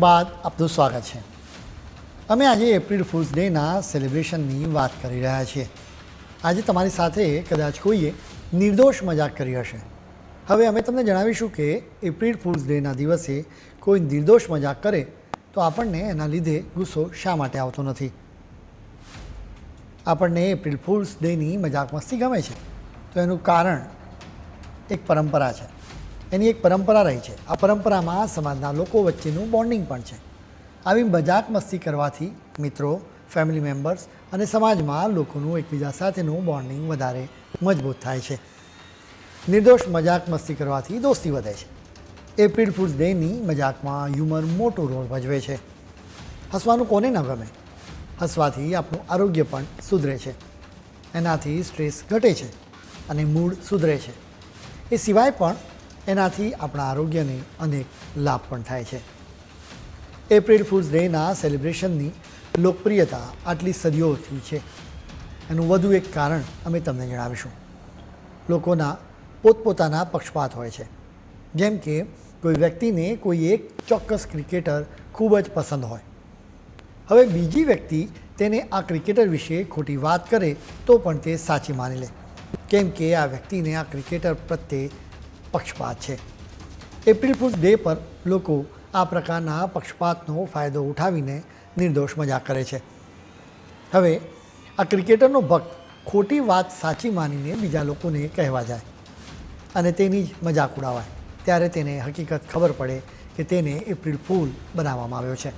બાદ આપનું સ્વાગત છે. અમે આજે એપ્રિલ ફૂલ્સ ડેના સેલિબ્રેશનની વાત કરી રહ્યા છીએ. આજે તમારી સાથે કદાચ કોઈએ નિર્દોષ મજાક કરી હશે. હવે અમે તમને જણાવીશું કે એપ્રિલ ફૂલ્સ ડેના દિવસે કોઈ નિર્દોષ મજાક કરે તો આપણને એના લીધે ગુસ્સો શા માટે આવતો નથી? આપણને એપ્રિલ ફૂલ્સ ડેની મજાક મસ્તી ગમે છે. તો એનું કારણ એક પરંપરા છે. એની એક પરંપરા રહી છે. આ પરંપરામાં સમાજના લોકો વચ્ચેનું બોન્ડિંગ પણ છે. આવી મજાક મસ્તી કરવાથી મિત્રો ફેમિલી મેમ્બર્સ અને સમાજમાં લોકોનું એકબીજા સાથેનું બોન્ડિંગ વધારે મજબૂત થાય છે. નિર્દોષ મજાક મસ્તી કરવાથી દોસ્તી વધે છે. એપ્રિલ ફૂલ્સ ડેની મજાકમાં હ્યુમર મોટો રોલ ભજવે છે. હસવાનું કોને ન ગમે? હસવાથી આપણું આરોગ્ય પણ સુધરે છે. એનાથી સ્ટ્રેસ ઘટે છે અને મૂડ સુધરે છે. એ સિવાય પણ એનાથી આપણા આરોગ્યને અનેક લાભ પણ થાય છે. એપ્રિલ ફૂલ્સ ડેના સેલિબ્રેશનની લોકપ્રિયતા આટલી સદીઓથી છે. એનું વધુ એક કારણ અમે તમને જણાવીશું. લોકોના પોતપોતાના પક્ષપાત હોય છે. જેમ કે, કોઈ વ્યક્તિને કોઈ એક ચોક્કસ ક્રિકેટર ખૂબ જ પસંદ હોય. હવે બીજી વ્યક્તિ તેને આ ક્રિકેટર વિશે ખોટી વાત કરે તો પણ તે સાચી માની લે. કેમ કે આ વ્યક્તિને આ ક્રિકેટર પ્રત્યે પક્ષપાત છે. એપ્રિલ ફૂલ ડે પર લોકો આ પ્રકારના પક્ષપાતનો ફાયદો ઉઠાવીને નિર્દોષ મજાક કરે છે. હવે, આ ક્રિકેટરનો ભક્ત ખોટી વાત સાચી માનીને બીજા લોકોને કહેવા જાય અને તેની જ મજાક ઉડાવાય. ત્યારે તેને હકીકત ખબર પડે કે તેને એપ્રિલ ફૂલ બનાવવામાં આવ્યો છે.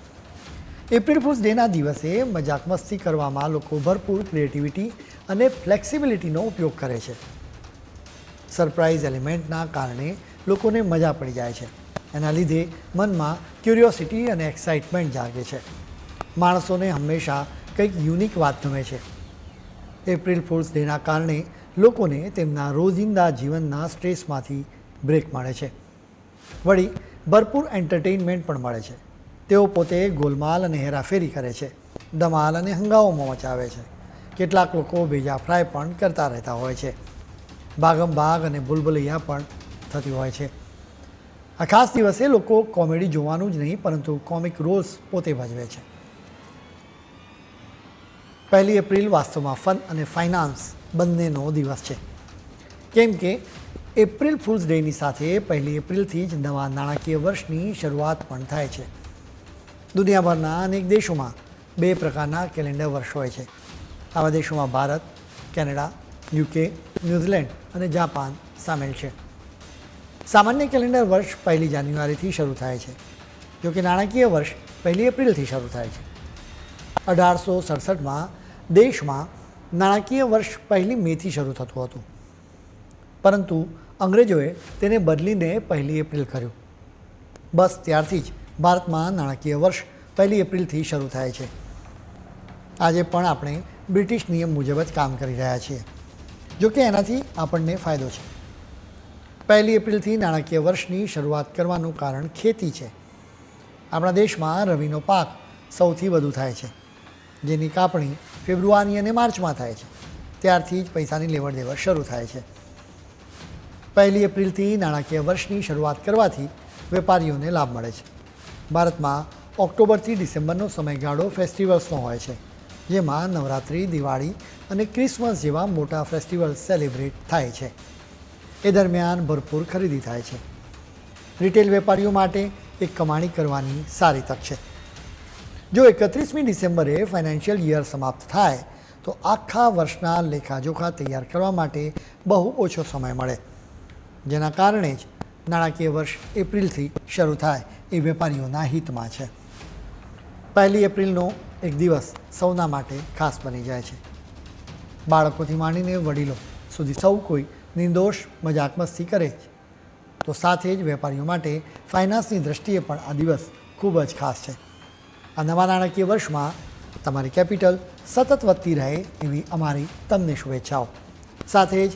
એપ્રિલ ફૂલ્સ ડેના દિવસે મજાક મસ્તી કરવામાં લોકો ભરપૂર ક્રિએટિવિટી અને ફ્લેક્સિબિલિટીનો ઉપયોગ કરે છે. સરપ્રાઇઝ એલિમેન્ટના કારણે લોકોને મજા પડી જાય છે. એના લીધે મનમાં ક્યુરિયોસિટી અને એક્સાઇટમેન્ટ જાગે છે. માણસોને હંમેશા કંઈક યુનિક વાત ગમે છે. એપ્રિલ ફૂલ્સ ડેના કારણે લોકોને તેમના રોજિંદા જીવનના સ્ટ્રેસમાંથી બ્રેક મળે છે. વળી ભરપૂર એન્ટરટેઇનમેન્ટ પણ મળે છે. તેઓ પોતે ગોલમાલ અને હેરાફેરી કરે છે. ધમાલ અને હંગામો મચાવે છે. કેટલાક લોકો ભેજા ફ્રાય પણ કરતા રહેતા હોય છે. ભાગમ ભાગ અને ભૂલભુલૈયા પણ થતી હોય છે. આ ખાસ દિવસે લોકો કોમેડી જોવાનું જ નહીં, પરંતુ કોમિક રોલ્સ પોતે ભજવે છે. પહેલી એપ્રિલ વાસ્તવમાં ફન અને ફાઇનાન્સ બંનેનો દિવસ છે. કેમ કે એપ્રિલ ફૂલ્સ ડેની સાથે પહેલી એપ્રિલથી જ નવા નાણાકીય વર્ષની શરૂઆત પણ થાય છે. દુનિયાભરના અનેક દેશોમાં બે પ્રકારના કેલેન્ડર વર્ષ હોય છે. આવા દેશોમાં Bharat, Canada UK, New Zealand અને જાપાન સામેલ છે. સામાન્ય કેલેન્ડર વર્ષ પહેલી જાન્યુઆરીથી શરૂ થાય છે, જોકે નાણાકીય વર્ષ પહેલી એપ્રિલથી શરૂ થાય છે. અઢારસો સડસઠમાં દેશમાં નાણાકીય વર્ષ પહેલી મેથી શરૂ થતું હતું. પરંતુ અંગ્રેજોએ તેને બદલીને પહેલી એપ્રિલ કર્યું. બસ ત્યારથી જ ભારતમાં નાણાકીય વર્ષ પહેલી એપ્રિલથી શરૂ થાય છે. આજે પણ આપણે બ્રિટિશ નિયમ મુજબ જ કામ કરી રહ્યા છીએ. જોકે એનાથી આપણને ફાયદો છે. પહેલી એપ્રિલથી નાણાકીય વર્ષની શરૂઆત કરવાનું કારણ ખેતી છે. આપણા દેશમાં રવિનો પાક સૌથી વધુ થાય છે, જેની કાપણી ફેબ્રુઆરી અને માર્ચમાં થાય છે. ત્યારથી જ પૈસાની લેવડ દેવડ શરૂ થાય છે. પહેલી એપ્રિલથી નાણાકીય વર્ષની શરૂઆત કરવાથી વેપારીઓને લાભ મળે છે. ભારતમાં ઓક્ટોબરથી ડિસેમ્બરનો સમયગાળો ફેસ્ટિવલ્સનો હોય છે. જેમાં નવરાત્રિ, દિવાળી અને ક્રિસમસ જેવા મોટા ફેસ્ટિવલ સેલિબ્રેટ થાય છે. એ દરમિયાન ભરપૂર ખરીદી થાય છે. રિટેલ વેપારીઓ માટે એક કમાણી કરવાની સારી તક છે. જો એકત્રીસમી ડિસેમ્બરે ફાઇનાન્શિયલ યર સમાપ્ત થાય, તો આખા વર્ષના લેખાજોખા તૈયાર કરવા માટે બહુ ઓછો સમય મળે. જેના કારણે જ નાણાકીય વર્ષ એપ્રિલથી શરૂ થાય એ વેપારીઓના હિતમાં છે. પહેલી એપ્રિલનો એક દિવસ સૌના માટે ખાસ બની જાય છે. બાળકોથી માંડીને વડીલો સુધી સૌ કોઈ નિર્દોષ, મજાક મસ્તી કરે છે તો સાથે જ વેપારીઓ માટે ફાઇનાન્સની દ્રષ્ટિએ પણ આ દિવસ ખૂબ જ ખાસ છે. આ નવા નાણાકીય વર્ષમાં તમારી કેપિટલ સતત વધતી રહે એવી અમારી તમને શુભેચ્છાઓ. સાથે જ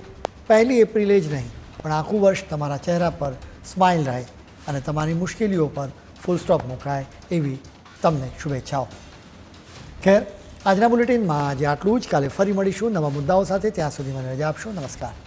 પહેલી એપ્રિલે જ નહીં, પણ આખું વર્ષ તમારા ચહેરા પર સ્માઇલ રહે અને તમારી મુશ્કેલીઓ પર ફૂલ સ્ટોપ મુકાય એવી તમને શુભેચ્છાઓ. ખેર, આજના બુલેટિનમાં આજે આટલું જ. કાલે ફરી મળીશું નવા મુદ્દાઓ સાથે. ત્યાં સુધી મને રજા આપશો. નમસ્કાર.